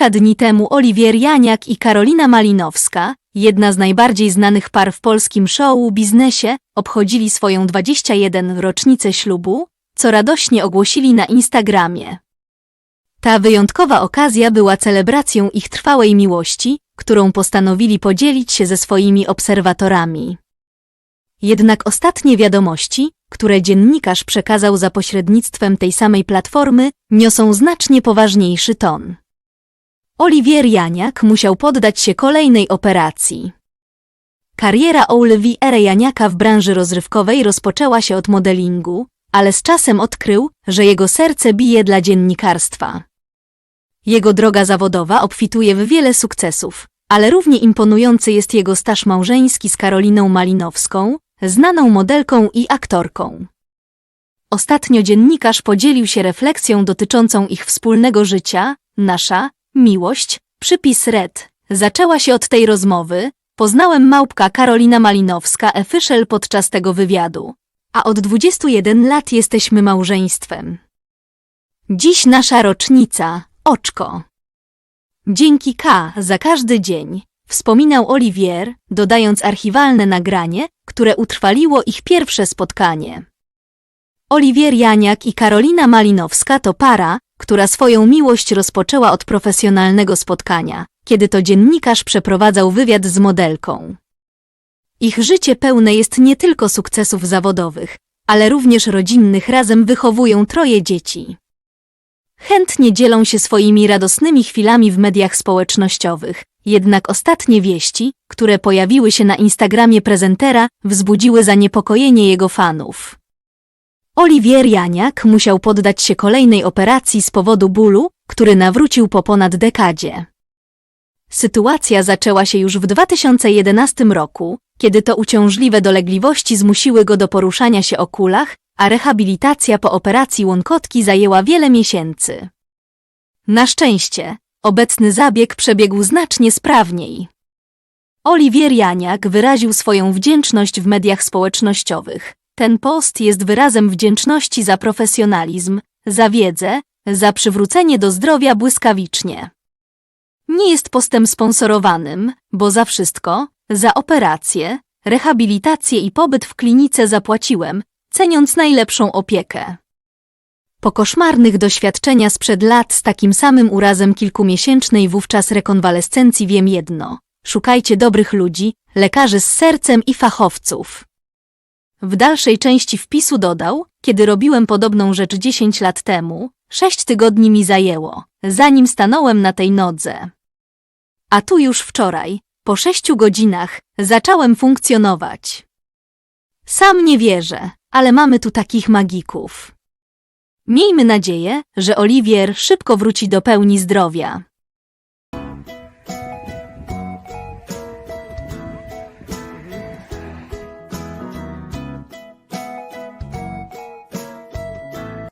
Kilka dni temu Oliwier Janiak i Karolina Malinowska, jedna z najbardziej znanych par w polskim show biznesie, obchodzili swoją 21 rocznicę ślubu, co radośnie ogłosili na Instagramie. Ta wyjątkowa okazja była celebracją ich trwałej miłości, którą postanowili podzielić się ze swoimi obserwatorami. Jednak ostatnie wiadomości, które dziennikarz przekazał za pośrednictwem tej samej platformy, niosą znacznie poważniejszy ton. Oliwier Janiak musiał poddać się kolejnej operacji. Kariera Oliviera Janiaka w branży rozrywkowej rozpoczęła się od modelingu, ale z czasem odkrył, że jego serce bije dla dziennikarstwa. Jego droga zawodowa obfituje w wiele sukcesów, ale równie imponujący jest jego staż małżeński z Karoliną Malinowską, znaną modelką i aktorką. Ostatnio dziennikarz podzielił się refleksją dotyczącą ich wspólnego życia, nasza miłość, przypis red. Zaczęła się od tej rozmowy, poznałem małpka Karolina Malinowska official podczas tego wywiadu, a od 21 lat jesteśmy małżeństwem. Dziś nasza rocznica, oczko. Dzięki K za każdy dzień, wspominał Olivier, dodając archiwalne nagranie, które utrwaliło ich pierwsze spotkanie. Oliwier Janiak i Karolina Malinowska to para, która swoją miłość rozpoczęła od profesjonalnego spotkania, kiedy to dziennikarz przeprowadzał wywiad z modelką. Ich życie pełne jest nie tylko sukcesów zawodowych, ale również rodzinnych razem wychowują troje dzieci. Chętnie dzielą się swoimi radosnymi chwilami w mediach społecznościowych, jednak ostatnie wieści, które pojawiły się na Instagramie prezentera, wzbudziły zaniepokojenie jego fanów. Oliwier Janiak musiał poddać się kolejnej operacji z powodu bólu, który nawrócił po ponad dekadzie. Sytuacja zaczęła się już w 2011 roku, kiedy to uciążliwe dolegliwości zmusiły go do poruszania się o kulach, a rehabilitacja po operacji łąkotki zajęła wiele miesięcy. Na szczęście, obecny zabieg przebiegł znacznie sprawniej. Oliwier Janiak wyraził swoją wdzięczność w mediach społecznościowych. Ten post jest wyrazem wdzięczności za profesjonalizm, za wiedzę, za przywrócenie do zdrowia błyskawicznie. Nie jest postem sponsorowanym, bo za wszystko, za operację, rehabilitację i pobyt w klinice zapłaciłem, ceniąc najlepszą opiekę. Po koszmarnych doświadczenia sprzed lat z takim samym urazem kilkumiesięcznej wówczas rekonwalescencji wiem jedno. Szukajcie dobrych ludzi, lekarzy z sercem i fachowców. W dalszej części wpisu dodał, kiedy robiłem podobną rzecz 10 lat temu, sześć tygodni mi zajęło, zanim stanąłem na tej nodze. A tu już wczoraj, po sześciu godzinach, zacząłem funkcjonować. Sam nie wierzę, ale mamy tu takich magików. Miejmy nadzieję, że Oliwier szybko wróci do pełni zdrowia.